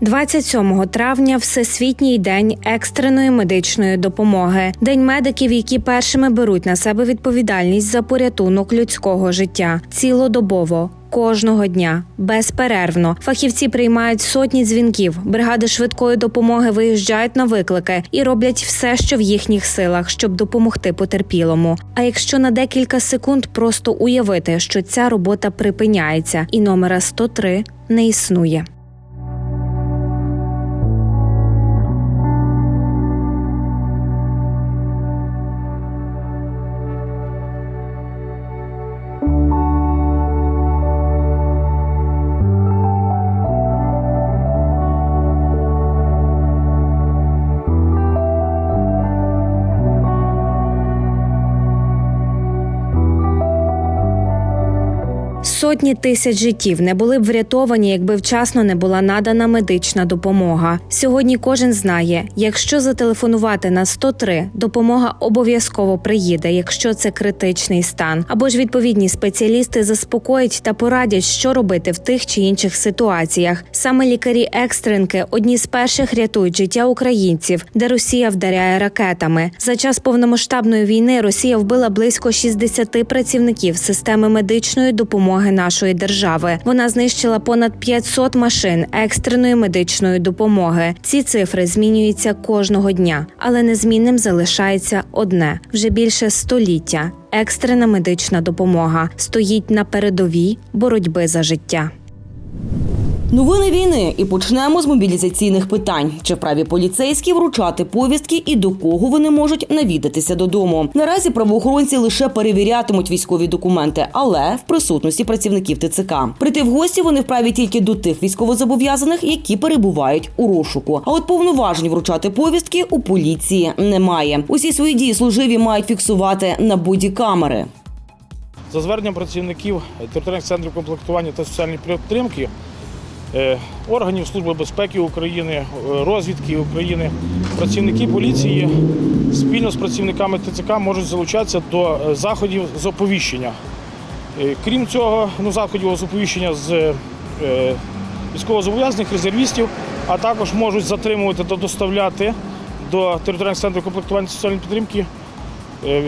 27 травня Всесвітній день екстреної медичної допомоги, день медиків, які першими беруть на себе відповідальність за порятунок людського життя цілодобово. Кожного дня безперервно фахівці приймають сотні дзвінків. Бригади швидкої допомоги виїжджають на виклики і роблять все, що в їхніх силах, щоб допомогти потерпілому. А якщо на декілька секунд просто уявити, що ця робота припиняється, і номера 103 не існує. Сотні тисяч життів не були б врятовані, якби вчасно не була надана медична допомога. Сьогодні кожен знає, якщо зателефонувати на 103, допомога обов'язково приїде, якщо це критичний стан. Або ж відповідні спеціалісти заспокоять та порадять, що робити в тих чи інших ситуаціях. Саме лікарі-екстренки одні з перших рятують життя українців, де Росія вдаряє ракетами. За час повномасштабної війни Росія вбила близько 60 працівників системи медичної допомоги нашої держави. Вона знищила понад 500 машин екстреної медичної допомоги. Ці цифри змінюються кожного дня, але незмінним залишається одне вже більше століття. Екстрена медична допомога стоїть на передовій боротьби за життя. Новини війни і почнемо з мобілізаційних питань. Чи вправі поліцейські вручати повістки і до кого вони можуть навідатися додому? Наразі правоохоронці лише перевірятимуть військові документи, але в присутності працівників ТЦК. Прийти в гості вони вправі тільки до тих військовозобов'язаних, які перебувають у розшуку. А от повноважень вручати повістки у поліції немає. Усі свої дії служиві мають фіксувати на бодікамери. За зверненням працівників територіальних центрів комплектування та соціальної підтримки, е, органів Служби безпеки України, е, розвідки України, працівники поліції спільно з працівниками ТЦК можуть залучатися до е, заходів з оповіщення. Е, Крім цього, ну, заходів з оповіщення з е, військовозобов'язаних резервістів, а також можуть затримувати та доставляти до територіальних центрів комплектування соціальної підтримки е,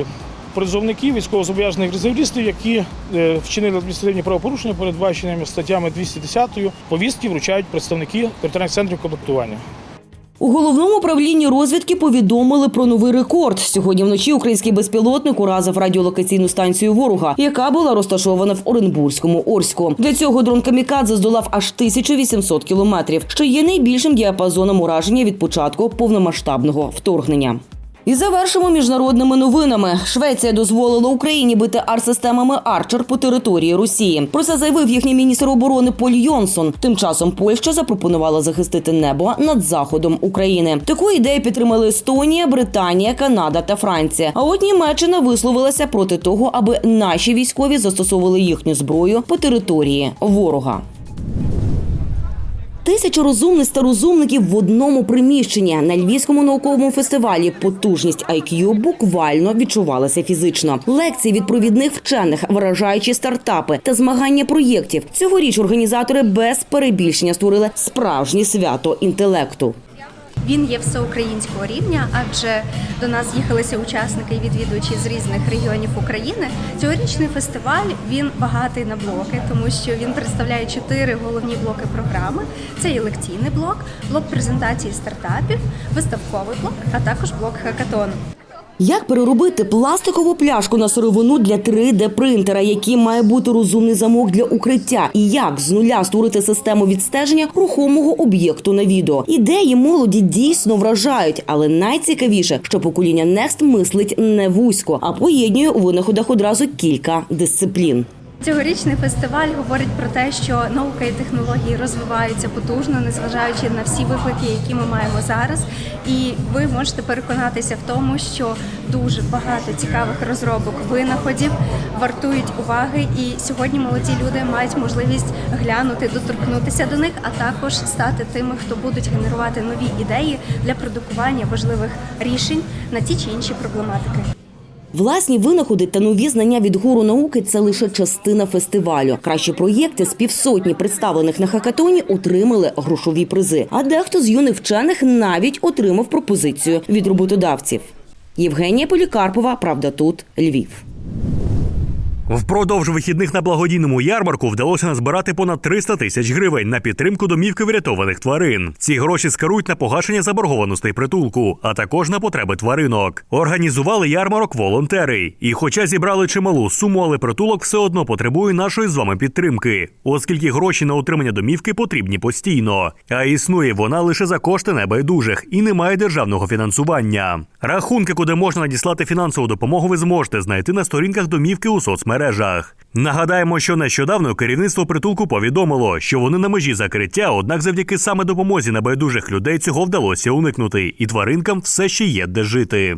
призовників військовозобов'язаних резервістів, які е, вчинили адміністративні правопорушення, передбаченими статтями 210 повістки вручають представники територіальних центрів комплектування. У головному управлінні розвідки повідомили про новий рекорд. Сьогодні вночі український безпілотник уразив радіолокаційну станцію ворога, яка була розташована в Оренбурзькому Орську. Для цього дрон Камікадзе здолав аж 1800 кілометрів, що є найбільшим діапазоном ураження від початку повномасштабного вторгнення. І завершимо міжнародними новинами. Швеція дозволила Україні бити арсистемами Арчер по території Росії. Про це заявив їхній міністр оборони Поль Йонсон. Тим часом Польща запропонувала захистити небо над заходом України. Таку ідею підтримали Естонія, Британія, Канада та Франція. А от Німеччина висловилася проти того, аби наші військові застосовували їхню зброю по території ворога. Тисячу розумниць та розумників в одному приміщенні на львівському науковому фестивалі потужність IQ буквально відчувалася фізично. Лекції від провідних вчених, вражаючі стартапи та змагання проєктів. Цьогоріч організатори без перебільшення створили справжнє свято інтелекту. Він є всеукраїнського рівня, адже до нас з'їхалися учасники і відвідувачі з різних регіонів України. Цьогорічний фестиваль він багатий на блоки, тому що він представляє чотири головні блоки програми: це і лекційний блок, блок презентації стартапів, виставковий блок, а також блок хакатону. Як переробити пластикову пляшку на сировину для 3D-принтера, який має бути розумний замок для укриття, і як з нуля створити систему відстеження рухомого об'єкту на відео? Ідеї молоді дійсно вражають, але найцікавіше, що покоління Next мислить не вузько, а поєднує у винаходах одразу кілька дисциплін. Цьогорічний фестиваль говорить про те, що наука і технології розвиваються потужно, незважаючи на всі виклики, які ми маємо зараз. І ви можете переконатися в тому, що дуже багато цікавих розробок винаходів вартують уваги. І сьогодні молоді люди мають можливість глянути, доторкнутися до них, а також стати тими, хто будуть генерувати нові ідеї для продукування важливих рішень на ті чи інші проблематики. Власні винаходи та нові знання від гуру науки це лише частина фестивалю. Кращі проєкти з півсотні представлених на хакатоні отримали грошові призи. А дехто з юних вчених навіть отримав пропозицію від роботодавців. Євгенія Полікарпова, правда, тут Львів. Впродовж вихідних на благодійному ярмарку вдалося назбирати понад 300 тисяч гривень на підтримку домівки врятованих тварин. Ці гроші скерують на погашення заборгованостей притулку, а також на потреби тваринок. Організували ярмарок волонтери. І, хоча зібрали чималу суму, але притулок все одно потребує нашої з вами підтримки, оскільки гроші на утримання домівки потрібні постійно. А існує вона лише за кошти небайдужих і немає державного фінансування. Рахунки, куди можна надіслати фінансову допомогу, ви зможете знайти на сторінках домівки у соцмережах. Нагадаємо, що нещодавно керівництво притулку повідомило, що вони на межі закриття, однак завдяки саме допомозі небайдужих людей цього вдалося уникнути, і тваринкам все ще є де жити.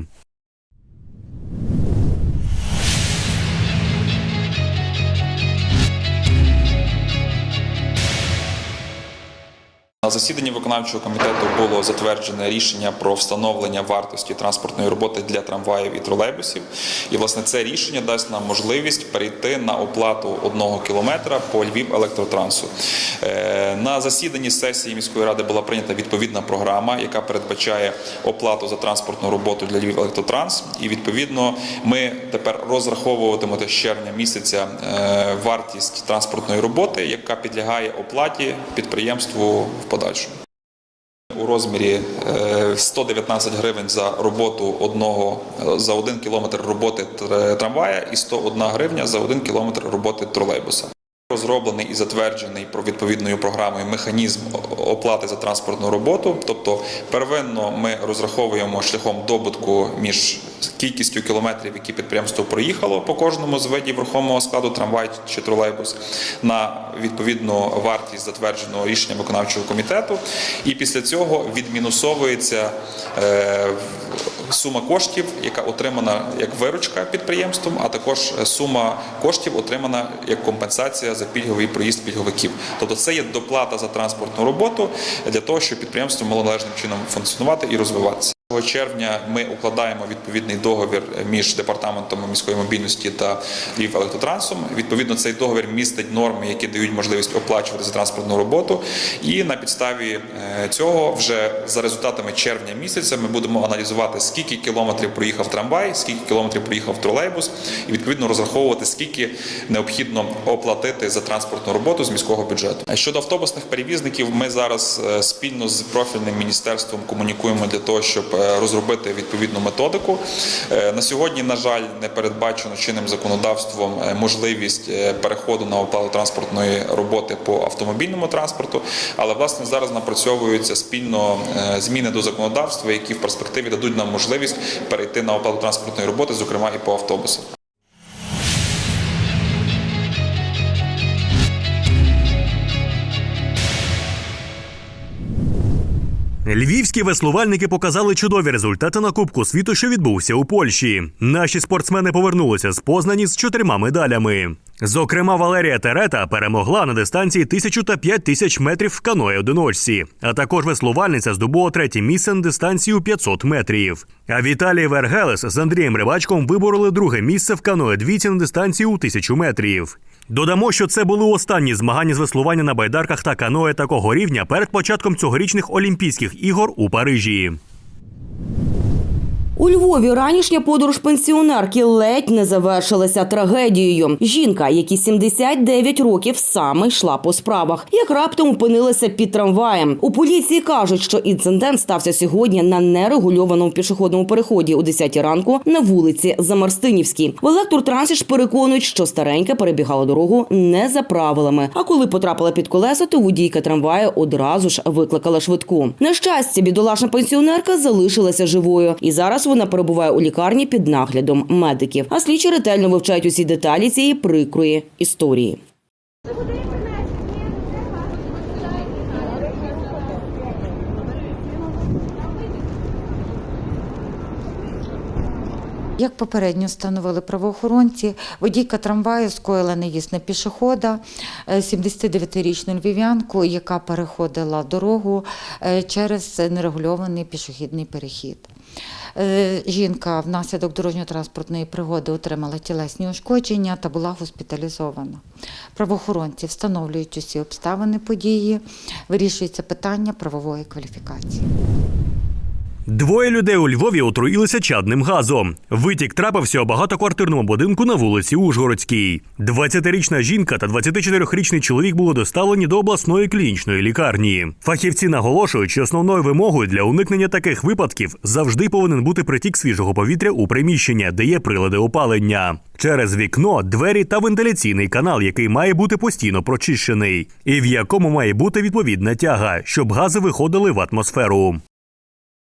На засіданні виконавчого комітету було затверджене рішення про встановлення вартості транспортної роботи для трамваїв і тролейбусів. І власне це рішення дасть нам можливість перейти на оплату одного кілометра по Львів електротрансу. Е, На засіданні сесії міської ради була прийнята відповідна програма, яка передбачає оплату за транспортну роботу для Львів електротранс. І відповідно ми тепер розраховуватимемо з червня місяця е, вартість транспортної роботи, яка підлягає оплаті підприємству в подальшому. У розмірі е, 119 гривень за роботу одного е, за один кілометр роботи тр- трамвая і 101 гривня за один кілометр роботи тролейбуса. Розроблений і затверджений про відповідною програмою механізм оплати за транспортну роботу. Тобто, первинно ми розраховуємо шляхом добутку між кількістю кілометрів, які підприємство проїхало по кожному з видів рухомого складу, трамвай чи тролейбус, на відповідну вартість затвердженого рішенням виконавчого комітету. І після цього відмінусовується е, сума коштів, яка отримана як виручка підприємством, а також сума коштів отримана як компенсація за пільговий проїзд пільговиків. Тобто це є доплата за транспортну роботу для того, щоб підприємство могло належним чином функціонувати і розвиватися. 1 червня ми укладаємо відповідний договір між департаментом міської мобільності та Львів. Відповідно, цей договір містить норми, які дають можливість оплачувати за транспортну роботу. І на підставі е, цього, вже за результатами червня місяця, ми будемо аналізувати, скільки кілометрів проїхав трамвай, скільки кілометрів проїхав тролейбус, і відповідно розраховувати, скільки необхідно оплатити за транспортну роботу з міського бюджету. Щодо автобусних перевізників, ми зараз е, спільно з профільним міністерством комунікуємо для того, щоб е, розробити відповідну методику. Е, На сьогодні, на жаль, не передбачено чинним законодавством е, можливість е, переходу на оплату транспортної роботи по автомобільному транспорту, але власне зараз напрацьовуються спільно е, зміни до законодавства, які в перспективі дадуть нам можливість перейти на оплату транспортної роботи, зокрема і по автобусах. Львівські веслувальники показали чудові результати на Кубку світу, що відбувся у Польщі. Наші спортсмени повернулися з Познані з чотирма медалями. Зокрема, Валерія Терета перемогла на дистанції 1000 та 5000 метрів в каное одиночці. А також веслувальниця здобула третє місце на дистанції у 500 метрів. А Віталій Вергелес з Андрієм Рибачком вибороли друге місце в каное двійці на дистанції у 1000 метрів. Додамо, що це були останні змагання з веслування на байдарках та каное такого рівня перед початком цьогорічних Олімпійських ігор у Парижі. У Львові ранішня подорож пенсіонерки ледь не завершилася трагедією. Жінка, якій 79 років, саме йшла по справах, як раптом опинилася під трамваєм. У поліції кажуть, що інцидент стався сьогодні на нерегульованому пішохідному переході о 10 ранку на вулиці Замарстинівській. В електротрансі ж переконують, що старенька перебігала дорогу не за правилами. А коли потрапила під колеса, то водійка трамваю одразу ж викликала швидку. На щастя, бідолашна пенсіонерка залишилася живою, і зараз вона перебуває у лікарні під наглядом медиків. А слідчі ретельно вивчають усі деталі цієї прикрої історії. Як попередньо встановили правоохоронці, водійка трамваю скоїла наїзд на пішохода, е, 79-річну львів'янку, яка переходила дорогу е, через нерегульований пішохідний перехід. Е, Жінка внаслідок дорожньо-транспортної пригоди отримала тілесні ушкодження та була госпіталізована. Правоохоронці встановлюють усі обставини події, вирішується питання правової кваліфікації. Двоє людей у Львові отруїлися чадним газом. Витік трапився у багатоквартирному будинку на вулиці Ужгородській. 20-річна жінка та 24-річний чоловік були доставлені до обласної клінічної лікарні. Фахівці наголошують, що основною вимогою для уникнення таких випадків завжди повинен бути притік свіжого повітря у приміщення, де є прилади опалення. Через вікно, двері та вентиляційний канал, який має бути постійно прочищений, і в якому має бути відповідна тяга, щоб гази виходили в атмосферу.